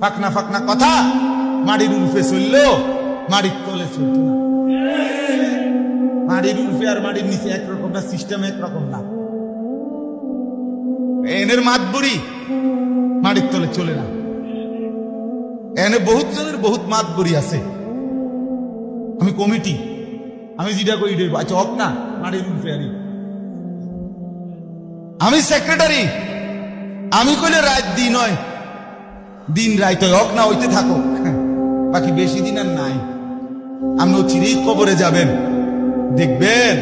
ফাকনা ফাকনা কথা। মাড়ির উল্ফে চলল, মাড়ির তলে চলত না। মাড়ির উল্ফে আর মাড়ির নিচে একরকম না সিস্টেম একরকম না। এনের মাতবুরি মাড়ির তলে চলে না। এনে বহুত জনের বহুত মাত মাতবুরি আছে। আমি কমিটি, আমি যেটা করি আচ্ছা হক না, মাড়ির উল্ফে আরি আমি সেক্রেটারি আমি কইলে রাত দিই হয় দিন রাইত হক না হইতে থাকো। বাকি বেশি দিন আর নাই। আপনি চিরেই কবরে যাবেন। দেখবেন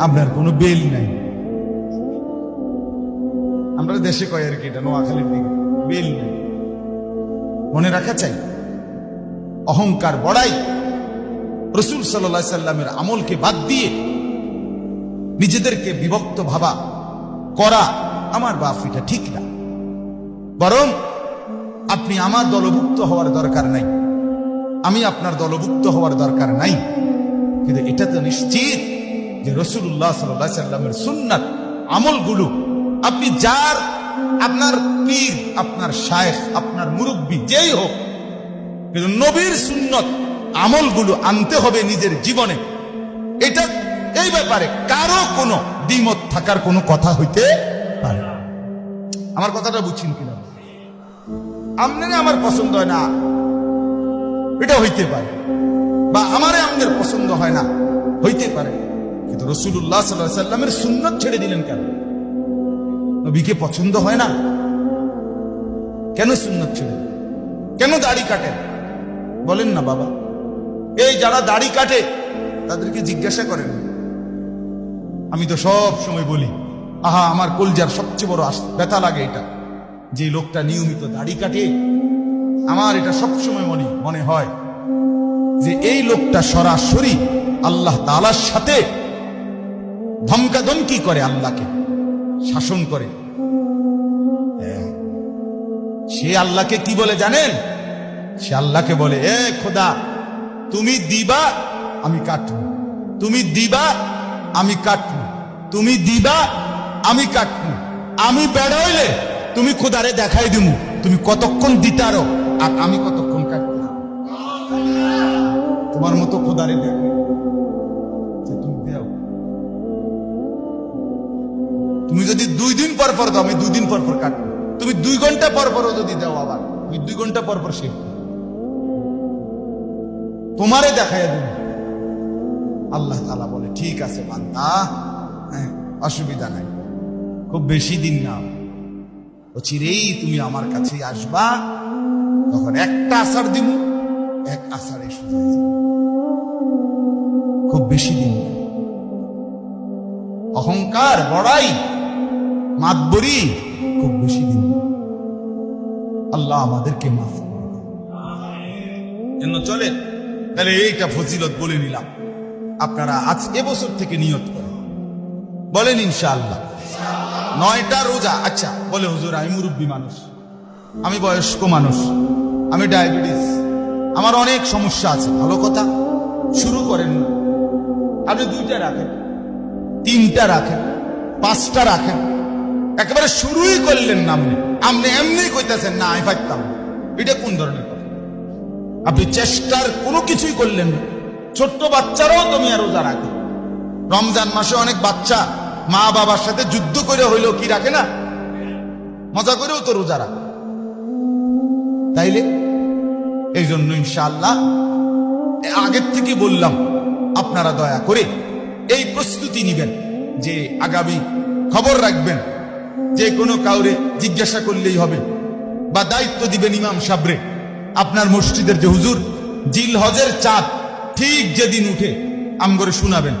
আপনার কোনো বেল নাই। আমরা দেশে কয় আর কি এটা, নোয়াখালীর দিকে। বেল নাই। মনে রাখা চাই, অহংকার বড়াই রসুল সাল্লাহ সাল্লামের আমলকে বাদ দিয়ে নিজেদেরকে বিভক্ত ভাবা করা আমার বাপ এটা ঠিক না। বরং আপনি আমার দলভুক্ত হওয়ার দরকার নাই। আমি আপনার দলভুক্ত হওয়ার দরকার নাই। কিন্তু এটা তো নিশ্চিত যে রসুল্লাহ সাল্লাহ সাল্লামের সুন্নাত, আমলগুলো আপনি যার, আপনার পীর, আপনার শায়েখ, আপনার মুরব্বী, যেই হোক, কিন্তু নবীর সুন্নত, আমলগুলো আনতে হবে নিজের জীবনে। এটা, এই ব্যাপারে কারও কোনো দ্বিমত থাকার কোনো কথা হইতে পারে। আমার কথাটা বুঝছেন কিনা? আমনে আমার পছন্দ হয় না। এটা হইতে পারে। বা আমারে আমাদের পছন্দ হয় না। হইতে পারে। কিন্তু রসুল্লাহ সাল্লাহ সাল্লামের সুন্নত ছেড়ে দিলেন কেন? নবীকে পছন্দ হয় না? কেন সুন্নত ছেড়ে কেন দাড়ি কাটেন বলেন না বাবা। এই যারা দাড়ি কাটে, তাদেরকে জিজ্ঞাসা করেন। আমি তো সব সময় বলি, আহা, আমার কলজার সবচেয়ে বড় ব্যথা লাগে এটা। যে লোকটা নিয়মিত দাড়ি কাটে, আমার এটা সবসময় মনে মনে হয় যে এই লোকটা সরাসরি আল্লাহ তালার সাথে ধমকাধমকি করে আল্লাহকে, শাসন করে। সে আল্লাহকে কি বলে জানেন? সে আল্লাহকে বলে, এ খোদা, তুমি দিবা, আমি কাটবো। তুমি দিবা, আমি কাটবো। তুমি দিবা, আমি কাটবো। আমি বেড়াইলে তুমি খোদারে দেখাই দিমু। তুমি কতক্ষণ দিতারো? আর আমি কতক্ষণ কাটবো তোমার মতো খোদারে দেখো। তুমি দেও। তুমি যদি দুই দিন পর পর দাও আমি দুই দিন পর পর কাটবো। তুমি দুই ঘণ্টা পর পরও যদি দাও আবার আমি দুই ঘণ্টা পর পর শেখ তোমারে দেখাইয়া দিন আল্লাহ তালা বলে ঠিক আছে বান্দা হ্যাঁ, অসুবিধা নাই। খুব বেশি দিন না। ও চিরেই তুমি আমার কাছে আসবা, তখন একটা আসার দিব এক আসারে খুব বেশি দিন অহংকার বড়াই মাতবরি, খুব বেশি দিন আল্লাহ আমাদেরকে মাফ করে জন্য চলে। তাহলে এইটা ফজিলত বলে নিলাম। আপনারা আজ এবছর থেকে নিয়ত করেন। বলেন ইনশাআল্লাহ। নয়টা রোজা। আচ্ছা বলে হুজুর, আমি মুরব্বী মানুষ। আমি বয়স্ক মানুষ। আমি ডায়াবেটিস। আমার অনেক সমস্যা আছে। ভালো কথা? শুরু করেন না। আপনি দুইটা রাখেন। তিনটা রাখেন। পাঁচটা রাখেন। একেবারে শুরুই করলেন না আপনি। আপনি এমনি কইতেছেন, না, আমি পারতাম এটা কোন ধরনের কথা? আপনি চেষ্টার কোনো কিছুই করলেন না। ছোট্ট বাচ্চারাও তুমি আর রোজা রাখে। রমজান মাসে অনেক বাচ্চা মা বাবার সাথে যুদ্ধ করে হইলেও কি রাখে না? মজা করেও তো রোজা রাখে। তাইলে? এই জন্য ইনশাআল্লাহ আগের থেকে বললাম, আপনারা দয়া করে এই প্রস্তুতি নিবেন, যে আগামী খবর রাখবেন, যে কোনো কাউরে জিজ্ঞাসা করলেই হবে, বা দায়িত্ব দিবেন ইমাম সাবরে। আপনার মসজিদের যে হুজুর জিল হজের চাঁদ ঠিক যেদিন উঠে আমগরে শোনাবেন,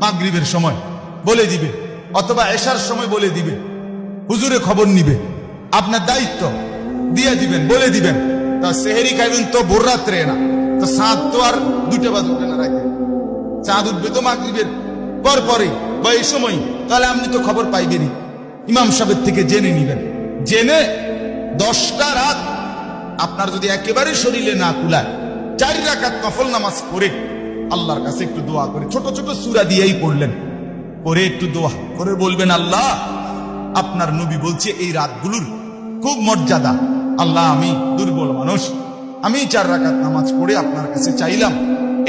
মাগরিবের সময়। বলে দিবে, অথবা এশার সময় বলে দিবে। হুজুরে খবর নিবে। আপনার দায়িত্ব। দিয়ে দিবেন, বলে দিবেন। তা সেহেরি খাইবেন তো ভোর রাত্রে না। তো সাঁত তো আর দুটো বাজে উঠে না রাখে চাঁদ উঠবে তো মাগরিবের পর পরে বা এই সময়। তাহলে আপনি তো খবর পাইবেনই। ইমাম সাহেবের থেকে জেনে নিবেন। জেনে দশটা রাত আপনার যদি একেবারে শরীরে না কুলায়, চার রাকাত নফল নামাজ পড়ে, আল্লাহর কাছে একটু দোয়া করে, ছোট ছোট সুরা দিয়েই পড়লেন। পরে একটু দোয়া করে বলবেন, আল্লাহ, আপনার নবী বলছে এই রাতগুলোর খুব মর্যাদা। আল্লাহ, আমি দুর্বল মানুষ। আমি চার রাকাত নামাজ পড়ে আপনার কাছে চাইলাম,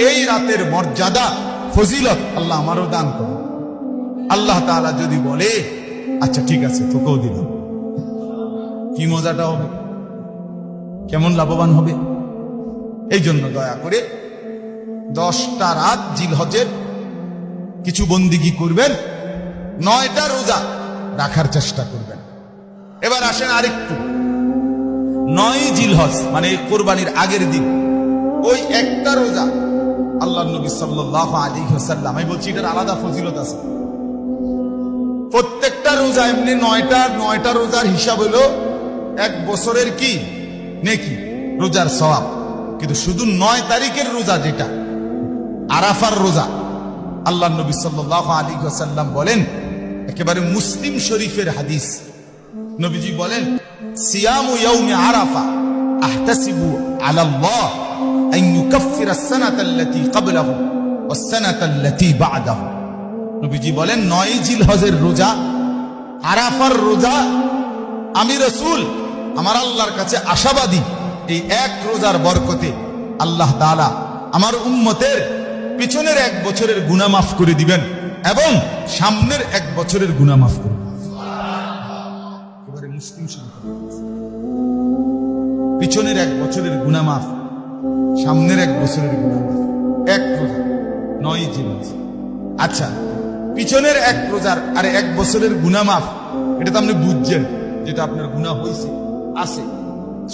এই রাতের মর্যাদা, ফজিলত আল্লাহ আমারও দান করুন। আল্লাহ তাআলা যদি বলে আচ্ছা ঠিক আছে, তোকেও দিলাম কি মজাটা হবে? কেমন লাভবান হবে? এই জন্য দয়া করে দশটা রাত জিলহজের কিছু বন্দিগি করবেন? নয়টা রোজা রাখার চেষ্টা করবেন। এবার আসেন আরেকটু। নয় জিলহজ মানে কোরবানির আগের দিন। ওই একটা রোজা আল্লাহ নবী সাল্লাহ আলী সাল্লাম আমি বলছি এটার আলাদা ফজিলত আছে। প্রত্যেকটা রোজা এমনি নয়টা নয়টা রোজার হিসাব হলো এক বছরের কি? নেকি? রোজার সওয়াব। কিন্তু শুধু নয় তারিখের রোজা যেটা, আরাফার রোজা। আল্লাহ নবী সাল্লাহ আলী সাল্লাম বলেন, একেবারে মুসলিম শরীফের হাদিস। নবীজি বলেন, সিয়ামু আরাফা নবীজি বলেন রোজা, আরাফার রোজা, আমি রসুল, আমার আল্লাহর কাছে আশাবাদী। এই এক রোজার বরকতে আল্লাহ আমার উম্মতের পিছনের এক বছরের গুণা মাফ করে দিবেন এবং সামনের এক বছরের গুনাহ মাফ করে এবারে মুসলিম পিছনের এক বছরের গুনাহ মাফ, সামনের এক বছরের গুনাহ মাফ। এক রোজা, নয় জিনিস আচ্ছা পিছনের এক রোজার আর এক বছরের গুনাহ মাফ, এটা তো আপনি বুঝছেন যেটা আপনার গুনাহ হয়েছে আছে।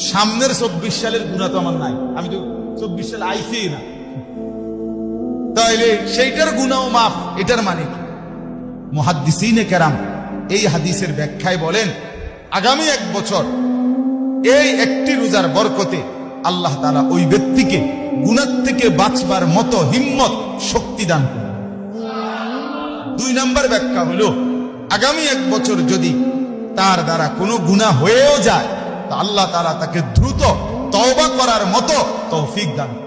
সামনের চব্বিশ সালের গুনাহ তো আমার নাই। আমি তো চব্বিশ সাল আইসেই না। তাইলে সেইটার গুনাহ মাফ, এটার মানে কি কেরাম এই হাদিসের ব্যাখ্যায় বলেন, আগামী এক বছর এই একটি রোজার বরকতে আল্লাহ তাআলা ওই ব্যক্তিকে গুণার থেকে বাঁচবার মতো হিম্মত, শক্তি দান দুই নম্বর ব্যাখ্যা হলো, আগামী এক বছর যদি তার দ্বারা কোনো গুনাহ হয়েও যায়, তা আল্লাহ তাআলা তাকে দ্রুত তওবা করার মতো তৌফিক দান করেন।